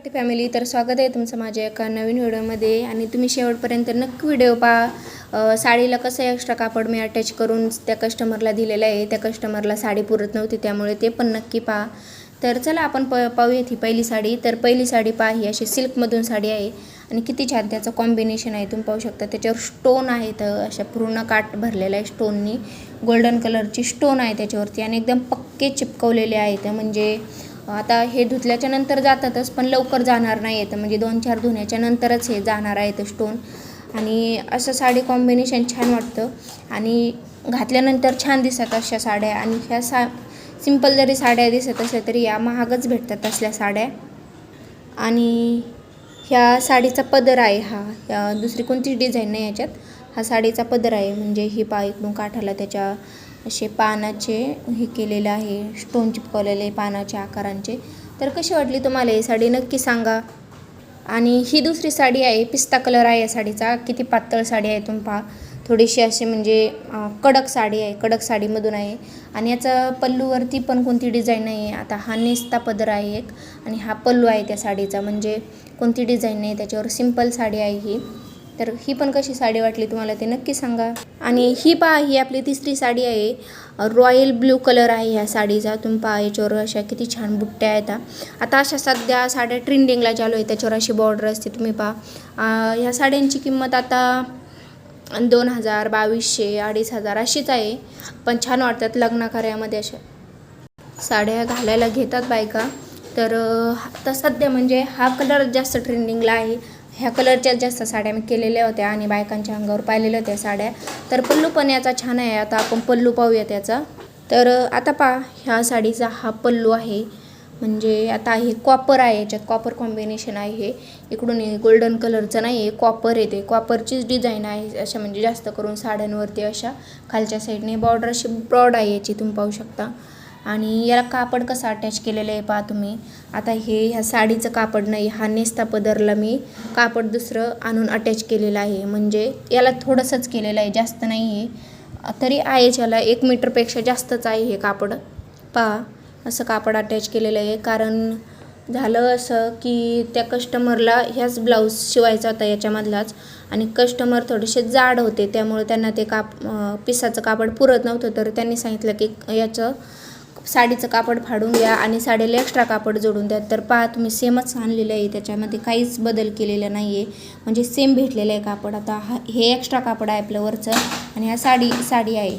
Marathi family तर स्वागत आहे तुमचं माझ्या एका नवीन व्हिडिओमध्ये. आणि तुम्ही शेवटपर्यंत नक्की व्हिडिओ पहा. साडीला कसं एक्स्ट्रा कापड मी अटॅच करून त्या कस्टमरला दिलेलं आहे. त्या कस्टमरला साडी पुरत नव्हती त्यामुळे ते पण नक्की पहा. तर चला आपण प पाहूयात ही पहिली साडी. तर पहिली साडी पहा ही अशी सिल्कमधून साडी आहे. आणि किती छान त्याचं कॉम्बिनेशन आहे. तुम्ही पाहू शकता त्याच्यावर स्टोन आहेत अशा पूर्ण काट भरलेला आहे स्टोननी गोल्डन कलरची स्टोन आहे त्याच्यावरती. आणि एकदम पक्के चिपकवलेले आहेत म्हणजे आता हे धुतल्याच्या नंतर जातातच पण लवकर जाणार नाही आहेत म्हणजे दोन चार धुण्याच्या नंतरच हे जाणार आहेत स्टोन आणि असं साडी कॉम्बिनेशन छान वाटतं. आणि घातल्यानंतर छान दिसतात अशा साड्या. आणि ह्या सा सिंपल जरी साड्या दिसत असल्या तरी या महागच भेटतात असल्या साड्या. आणि ह्या साडीचा पदर आहे हा. ह्या दुसरी कोणतीच डिझाईन नाही याच्यात. हा साडीचा पदर आहे. म्हणजे ही पा इकडून काठाला त्याच्या असे पानाचे हे केलेलं आहे स्टोन चिपकवलेले पानाच्या आकारांचे. तर कशी वाटली तुम्हाला ही साडी? नक्की सांगा. आणि ही दुसरी साडी आहे पिस्ता कलर आहे या साडीचा. किती पातळ साडी आहे तुम्ही पहा. थोडीशी अशी म्हणजे कडक साडी आहे कडक साडीमधून आहे. आणि याचा पल्लूवरती पण कोणती डिझाईन नाही आहे आता हा नेस्ता पदर आहे एक. आणि हा पल्लू आहे त्या साडीचा. म्हणजे कोणती डिझाईन नाही त्याच्यावर. सिंपल साडी आहे ही. तर ही पण कशी साडी वाटली तुम्हाला ते नक्की सांगा. आणि ही पहा ही आपली तिसरी साडी आहे. रॉयल ब्ल्यू कलर आहे ह्या साडीचा. तुम्ही पहा याच्यावर अशा किती छान बुट्ट्या आहेत आता अशा सध्या साड्या ट्रेंडिंगला चालू आहे त्याच्यावर अशी बॉर्डर असते तुम्ही पहा. ह्या साड्यांची किंमत आता दोन हजार बावीसशे अडीच हजार अशीच आहे. पण छान वाटतात लग्नाकार्यामध्ये अशा साड्या घालायला घेतात बायका. तर आता सध्या म्हणजे हा कलर जास्त ट्रेंडिंगला आहे. ह्या कलरच्याच जास्त साड्या मी केलेल्या होत्या आणि बायकांच्या अंगावर पाहिलेल्या होत्या साड्या. तर पल्लू पण याचा छान आहे. आता आपण पल्लू पाहूया त्याचा. तर आता पहा ह्या साडीचा हा पल्लू आहे. म्हणजे आता हे कॉपर आहे. याच्यात कॉपर कॉम्बिनेशन आहे हे. इकडून गोल्डन कलरचं नाही आहे कॉपर येते कॉपरचीच डिझाईन आहे. अशा म्हणजे जास्त करून साड्यांवरती अशा खालच्या साईडने बॉर्डर अशी ब्रॉड आहे याची तुम्ही पाहू शकता. आणि याला कापड कसं अटॅच केलेलं आहे पहा तुम्ही. आता हे ह्या साडीचं कापड नाही हा नेस्ता पदरला मी कापड दुसरं आणून अटॅच केलेलं आहे. म्हणजे याला थोडंसंच केलेलं आहे जास्त नाही आहे तरी आहे याला एक मीटरपेक्षा जास्तच आहे हे कापड. पहा असं कापड अटॅच केलेलं आहे. कारण झालं असं की त्या कस्टमरला ह्याच ब्लाऊज शिवायचा होता याच्यामधलाच. आणि कस्टमर थोडेसे जाड होते त्यामुळे त्यांना ते काप पिसाचं कापड पुरत नव्हतं. तर त्यांनी सांगितलं की याचं साडीचं कापड फाडून द्या आणि साडीला एक्स्ट्रा कापड जोडून द्या. तर पहा तुम्ही सेमच आणलेलं आहे. त्याच्यामध्ये काहीच बदल केलेला नाही आहे म्हणजे सेम भेटलेलं आहे कापड. आता हा हे एक्स्ट्रा कापड आहे आपलं वरचं. आणि हा साडी साडी आहे.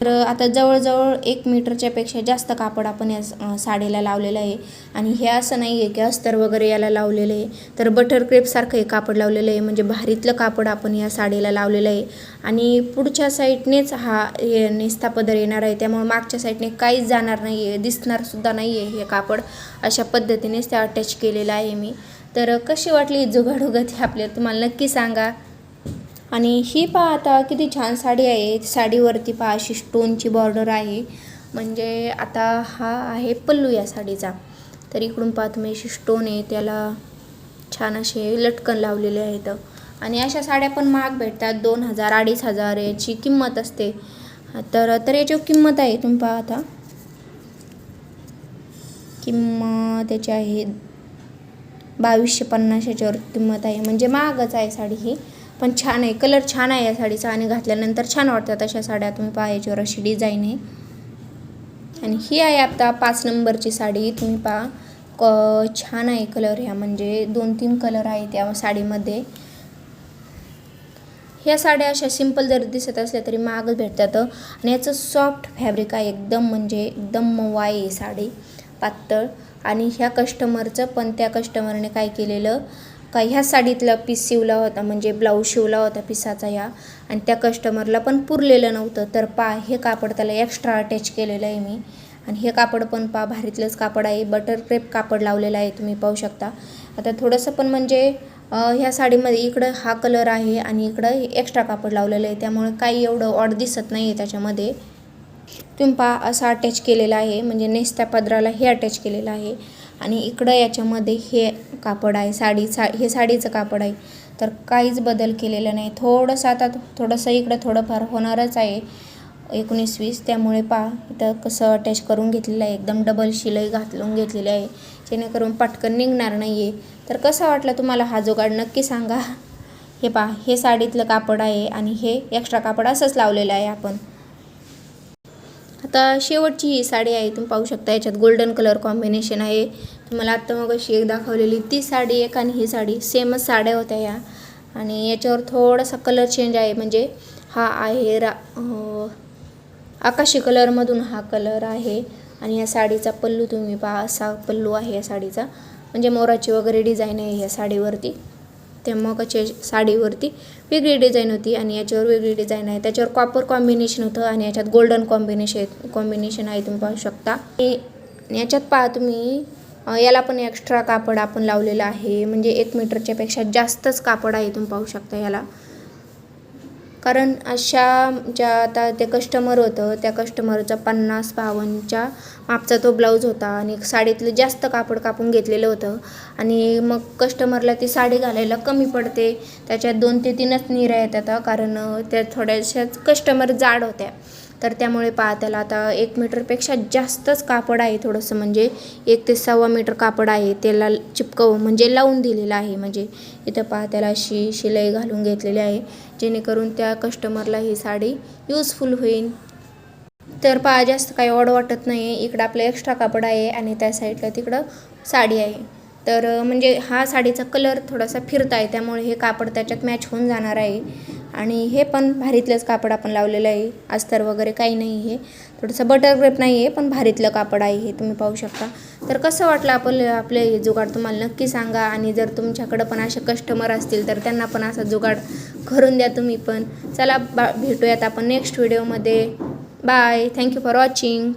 तर आता जवळजवळ एक मीटरच्या पेक्षा जास्त कापड आपण या साडीला लावलेलं आहे. आणि हे असं नाही आहे की अस्तर वगैरे याला लावलेलं आहे. तर बटर क्रेपसारखं हे कापड लावलेलं आहे. म्हणजे भारीतलं कापड आपण या साडीला लावलेलं आहे. आणि पुढच्या साईडनेच हा हे नेस्ता पदर येणार आहे. त्यामुळे मागच्या साईडने काहीच जाणार नाही आहे. दिसणारसुद्धा नाही आहे हे कापड. अशा पद्धतीनेच ते अटॅच केलेलं आहे मी. तर कशी वाटली ही आपल्याला तुम्हाला नक्की सांगा. आणि ही पहा आता किती छान साडी आहे. साडीवरती पहा अशी स्टोनची बॉर्डर आहे. म्हणजे आता हा आहे पल्लू या साडीचा. तर इकडून पहा तुम्ही अशी स्टोन आहे त्याला छान असे लटकन लावलेले आहेत. आणि अशा साड्या पण महाग भेटतात. दोन हजार अडीच हजार याची किंमत असते. तर तर याची किंमत आहे. तुम्ही पहा आता. किंमत त्याची आहे बावीसशे पन्नास याच्यावर किंमत आहे. म्हणजे महागच आहे साडी ही. पण छान आहे. कलर छान आहे या साडीचा आणि घातल्यानंतर छान वाटतात अशा साड्या. तुम्ही पहा याच्यावर अशी डिझाईन आहे. आणि ही आहे आता पाच नंबरची साडी. तुम्ही पहा क छान आहे कलर ह्या. म्हणजे दोन तीन कलर आहे त्या साडीमध्ये. ह्या साड्या अशा सिंपल जरी दिसत असल्या तरी महागच भेटतात. आणि याचं सॉफ्ट फॅब्रिक आहे एकदम म्हणजे एकदम मऊ आहे ही साडी. पातळ. आणि ह्या कस्टमरचं पण त्या कस्टमरने काय केलेलं का ह्या साडीतला पीस शिवला होता म्हणजे ब्लाऊज शिवला होता पिसाचा ह्या आणि त्या कस्टमरला पण पुरलेलं नव्हतं. तर पा हे कापड त्याला एक्स्ट्रा अटॅच केलेलं आहे मी. आणि हे कापड पण पा भारीतलंच कापड आहे. बटर क्रेप कापड लावलेलं आहे तुम्ही पाहू शकता. आता थोडंसं पण म्हणजे ह्या साडीमध्ये इकडं हा कलर आहे आणि इकडं एक्स्ट्रा कापड लावलेलं आहे. त्यामुळे काही एवढं ऑड दिसत नाही आहे त्याच्यामध्ये. तुम्ही पा असं अटॅच केलेलं आहे. म्हणजे नेस्त्या पदराला हे अटॅच केलेलं आहे. आणि इकडं याच्यामध्ये हे कापड आहे साडी सा हे साडीचं कापड आहे. तर काहीच बदल केलेला नाही. थोडंसं आता थोडंसं इकडं थोडंफार होणारच आहे एकोणीस वीस त्यामुळे पहा इथं कसं अटॅच करून घेतलेलं आहे. एकदम डबल शिलाई घातलून घेतलेली आहे. जेणेकरून पटकन निघणार नाही आहे तर कसा वाटला तुम्हाला हा जोगाड? नक्की सांगा. हे पहा हे साडीतलं कापड आहे आणि हे एक्स्ट्रा कापड असंच लावलेलं आहे आपण. आता शेवटची ही साडी आहे तुम्ही पाहू शकता याच्यात गोल्डन कलर कॉम्बिनेशन आहे. तुम्हाला आत्ता मग अशी एक दाखवलेली ती साडी एक आणि ही साडी सेमच साड्या होत्या या. आणि याच्यावर थोडासा कलर चेंज आहे म्हणजे हा आहे रा आकाशी कलरमधून हा कलर आहे. आणि या साडीचा पल्लू तुम्ही पहा असा पल्लू आहे या साडीचा. म्हणजे मोराची वगैरे डिझाईन आहे या साडीवरती. त्या मगाच्या साडीवरती वेगळी डिझाईन होती आणि याच्यावर वेगळी डिझाईन आहे. त्याच्यावर कॉपर कॉम्बिनेशन होतं आणि याच्यात गोल्डन कॉम्बिनेशन कॉम्बिनेशन आहे तुम्ही पाहू शकता. याच्यात पहा तुम्ही याला पण एक्स्ट्रा कापड आपण लावलेलं आहे. म्हणजे एक मीटरच्या पेक्षा जास्तच कापड आहे तुम्ही पाहू शकता याला. कारण अशा ज्या आता ते कस्टमर होतं त्या कस्टमरचा पन्नास बावन्नच्या मापचा तो ब्लाऊज होता आणि साडीतलं जास्त कापड कापून घेतलेलं होतं. आणि मग कस्टमरला ती साडी घालायला कमी पडते. त्याच्यात दोन ते तीनच निऱ्या येतात कारण त्या थोड्याशाच कस्टमर जाड होत्या. तर त्यामुळे पहा त्याला आता एक मीटरपेक्षा जास्तच कापड आहे थोडंसं. म्हणजे एक ते सव्वा मीटर कापड आहे. त्याला चिपकव म्हणजे लावून दिलेलं आहे. म्हणजे इथं पहा त्याला अशी शिलाई घालून घेतलेली आहे. जेणेकरून त्या कस्टमरला ही साडी यूजफुल होईल. तर पहा जास्त काही ऑड वाटत नाही आहे इकडं आपलं एक्स्ट्रा कापड आहे आणि त्या साईडला तिकडं साडी आहे. तर म्हणजे हा साडीचा कलर थोडासा फिरत आहे. त्यामुळे हे कापड त्याच्यात मॅच होऊन जाणार आहे. आणि हे पण भारीतलंच कापड आपण लावलेलं आहे. अस्तर वगैरे काही नाही हे थोडंसं बटर ग्रेप नाही आहे पण भारीतलं कापड आहे हे तुम्ही पाहू शकता. तर कसं वाटलं आपलं आपलं हे जुगाड तुम्हाला नक्की सांगा. आणि जर तुमच्याकडं पण असे कस्टमर असतील तर त्यांना पण असा जुगाड करून द्या तुम्ही पण. चला बा भेटूयात आपण नेक्स्ट व्हिडिओमध्ये बाय थँक्यू फॉर वॉचिंग